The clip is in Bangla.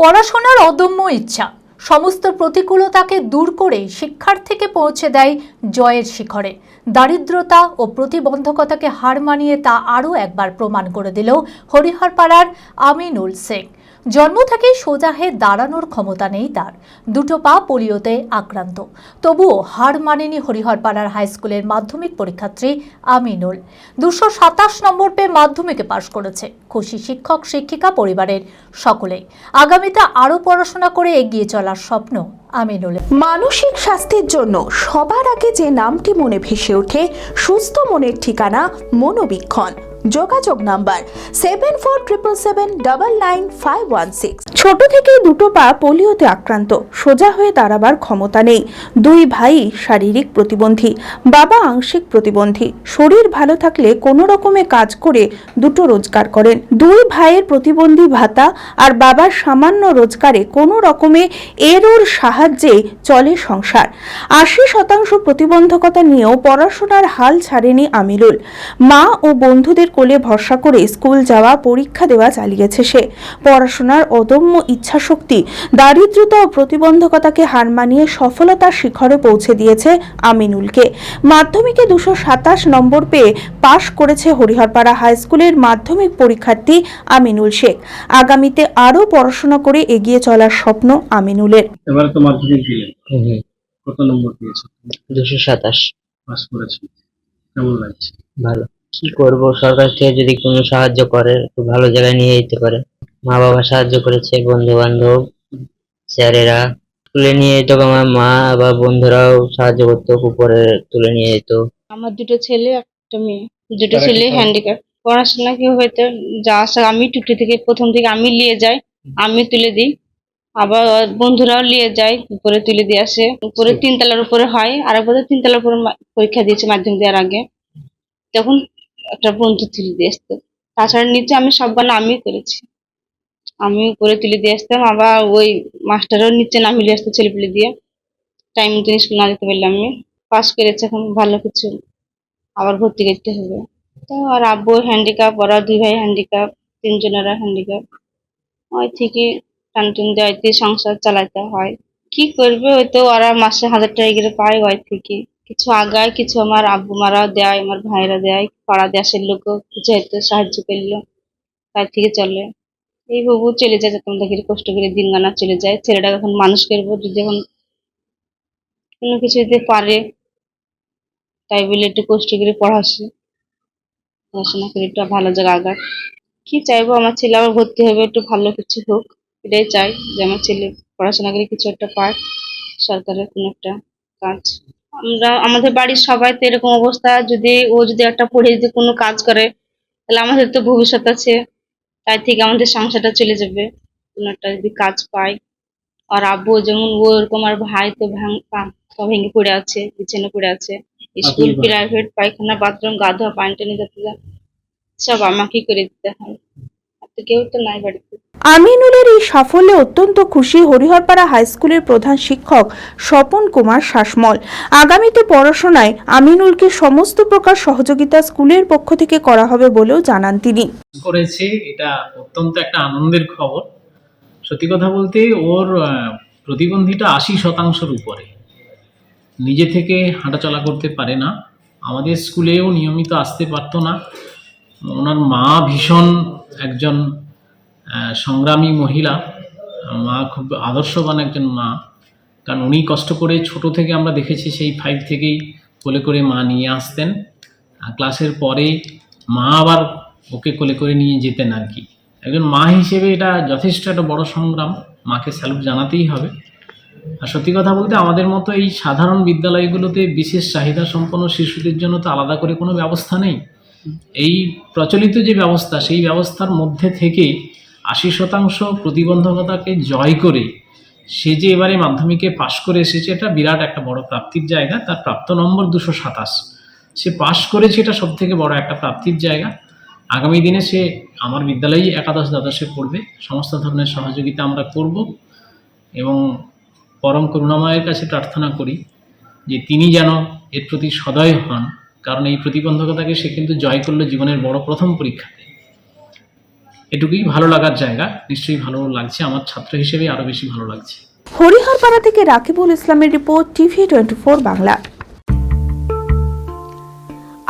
পড়াশোনার অদম্য ইচ্ছা। সমস্ত প্রতিকূলতাকে দূর করে শিক্ষার্থীকে পৌঁছে দেয় জয়ের শিখরে। দারিদ্রতা ও প্রতিবন্ধকতাকে হার মানিয়ে তা আরও একবার প্রমাণ করে দিল হরিহরপাড়ার আমিনুল শেখ। জন্ম থেকেই সোজা হয়ে দাঁড়ানোর ক্ষমতা নেই তার। দুটো পা পোলিওতে আক্রান্ত। তবুও হার মানেনি হরিহরপাড়ার হাই স্কুলের মাধ্যমিক পরীক্ষার্থী আমিনুল। দুশো সাতাশ নম্বর পেয়ে মাধ্যমিকে পাশ করেছে খুশি শিক্ষক, শিক্ষিকা পরিবারের সকলেই আগামীতে আরও পড়াশোনা করে এগিয়ে চলার স্বপ্ন মানসিক স্বাস্থ্যের জন্য সবার আগে যে নামটি মনে ভেসে ওঠে, সুস্থ মনের ঠিকানা মনোবীক্ষণ। যোগাযোগ number seven four triple seven double nine five one six ছোট থেকেই দুটো পা পোলিওতে আক্রান্ত, সোজা হয়ে দাঁড়াবার ক্ষমতা নেই। দুই ভাই শারীরিক প্রতিবন্ধী, বাবা আংশিক প্রতিবন্ধী। শরীর ভালো থাকলে কোনো রকমে কাজ করে দুটো রোজগার করেন। দুই ভাইয়ের প্রতিবন্ধী ভাতা আর বাবার সামান্য রোজগারে কোনো রকমে এর ওর সাহায্যে চলে সংসার। আশি শতাংশ প্রতিবন্ধকতা নিয়েও পড়াশোনার হাল ছাড়েনি আমিরুল। মা ও বন্ধুদের কোলে ভরসা করে স্কুল যাওয়া পরীক্ষা দেওয়া চালিয়েছে সে। পড়াশোনার অদম্য ইচ্ছাশক্তি দারিদ্রতা ও প্রতিবন্ধকতাকে হার মানিয়ে সফলতার শিখরে পৌঁছে দিয়েছে আমিনুলকে। মাধ্যমিকে দুশো সাতাশ নম্বর পেয়ে পাশ করেছে হরিহরপাড়া হাই স্কুলের মাধ্যমিক পরীক্ষার্থী আমিনুল শেখ। আগামীতে আরও পড়াশোনা করে এগিয়ে চলার স্বপ্ন আমিনুলের। এবারে তো মাধ্যমিক দিলেন কত নম্বর পেয়েছ? দুশো সাতাশ। পাস করেছ। কেমন লাগছে? ভালো। কি করব? সরকার থেকে যদি কোনো সাহায্য করে একটু ভালো জায়গায় নিয়ে যেতে পারে। মা বাবা সাহায্য করেছে বন্ধু বান্ধব স্যারেরা তুলে নিয়ে যেত আমার মা বা বন্ধুরাও সাহায্য করতো উপরে তুলে নিয়ে যেত। আমার দুটো ছেলে একটা মেয়ে। দুটো ছেলে? হ্যান্ডিক্যাপ পড়াশোনা কি হয়তো যা আসা আমি টুটি থেকে প্রথম থেকে আমি নিয়ে যাই আমি তুলে দিই। আবার বন্ধুরাও নিয়ে যায় উপরে তুলে দিয়ে আসে। উপরে। তিনতলার উপরে হয় আর একবার তিনতলার উপরে মা- পরীক্ষা দিয়েছে মাধ্যমিক দেওয়ার আগে। তখন একটা বন্ধু তুলে দিয়ে আসতো। তাছাড়া নিচে আমি সব বানা আমি করেছি। আমি উপরে তুলে দিয়ে আসতাম। আবার ওই মাস্টারও নিচে নামিয়ে আসতো ছেলেপিলে দিয়ে। টাইম মতো স্কুল না যেতে পারলাম আমি। পাস করেছে এখন ভালো কিছু। আবার ভর্তি করতে হবে। তো আর আব্বু হ্যান্ডিক্যাপ ওরা দুই ভাই হ্যান্ডিক্যাপ তিনজনেরা হ্যান্ডিক্যাপ ওই থেকে টান টুন দেওয়াইতে সংসার চালাতে হয়। কি করবে? ওই তো ওরা মাসে হাজার টাকা করে পায় ওই থেকে। কিছু আগায়, কিছু আমার আব্বু মারাও দেয়, আমার ভাইরা দেয়, পাড়া দেশের লোকও কিছু হয়তো সাহায্য করল, তার থেকে চলে। এই বাবু চলে যায় যখন দেখি কষ্ট করে দিন গানা চলে যায়, ছেলেটা এখন মানুষ করব, যদি এখন কোনো কিছু যদি পারে, তাই বলে একটু কষ্ট করে পড়াশি পড়াশোনা করে একটু ভালো জায়গা আগাক। কি চাইব? আমার ছেলে আবার ভর্তি হবে, একটু ভালো কিছু হোক, এটাই চাই যে আমার ছেলে পড়াশোনা করে কিছু একটা পায় সরকারের কোনো একটা কাজ। আমরা আমাদের বাড়ির সবাই তো এরকম অবস্থা যদি ও যদি একটা পড়ে যদি কোনো কাজ করে তাহলে আমাদের তো ভবিষ্যৎ আছে। তাই থেকে আমাদের সংসারটা চলে যাবে। কোনো একটা যদি কাজ পাই। আর আব্বু যেমন ও এরকম আর ভাই তো ভাঙ পড়ে আছে বিছানে পড়ে আছে। স্কুল প্রাইভেট পায়খানা বাথরুম গা ধোয়া পানি টানি যাতে সব আমাকেই করে দিতে হয়। কেউ তো নাই বাড়িতে। আমিনুলের এই সাফল্যে অত্যন্ত খুশি হরিহরপাড়া হাই স্কুলের প্রধান শিক্ষক স্বপন কুমার শাসমল। আগামীতে পড়াশোনায় আমিনুলকে সমস্ত প্রকার সহযোগিতা স্কুলের পক্ষ থেকে করা হবে বলেও জানান তিনি। করেছে এটা অত্যন্ত একটা আনন্দের খবর। সত্যি কথা বলতে ওর প্রতিবন্ধীটা আশি শতাংশের উপরে। নিজে থেকে হাঁটাচলা করতে পারে না। আমাদের স্কুলেও নিয়মিত আসতে পারতো না। ওনার মা ভীষণ একজন সংগ্রামী মহিলা। মা খুব আদর্শবান একজন মা। কারণ উনি কষ্ট করে ছোট থেকে আমরা দেখেছি সেই ফাইভ থেকেই কোলে করে মা নিয়ে আসতেন। ক্লাসের পরে মা আবার ওকে কোলে করে নিয়ে যেতেন আর কি। একজন মা হিসেবে এটা যথেষ্ট একটা বড় সংগ্রাম। মাকে স্যালুট জানাতেই হবে। আর সত্যি কথা বলতে আমাদের মতো এই সাধারণ বিদ্যালয়গুলোতে বিশেষ চাহিদা সম্পন্ন শিশুদের জন্য তো আলাদা করে কোনো ব্যবস্থা নেই। এই প্রচলিত যে ব্যবস্থা, সেই ব্যবস্থার মধ্যে থেকে আশি শতাংশ প্রতিবন্ধকতাকে জয় করে সে যে এবারে মাধ্যমিকে পাশ করে এসেছে, এটা বিরাট একটা বড় প্রাপ্তির জায়গা। তার প্রাপ্ত নম্বর দুশো সাতাশ। সে পাশ করেছে, এটা সব থেকে বড় একটা প্রাপ্তির জায়গা। আগামী দিনে সে আমার বিদ্যালয়েই একাদশ দ্বাদশে পড়বে। সমস্ত ধরনের সহযোগিতা আমরা করব এবং পরম করুণাময়ের কাছে প্রার্থনা করি যে তিনি যেন এর প্রতি সদয় হন। কারণ এই প্রতিবন্ধকতাকে সে কিন্তু জয় করল জীবনের বড় প্রথম পরীক্ষাতে। এটুকুই ভালো লাগার জায়গা। নিশ্চয়ই ভালো লাগছে। আমার ছাত্র হিসেবে আরও বেশি ভালো লাগছে। হরিহরপাড়া থেকে রাকিবুল ইসলামের report TV twenty four Bangla.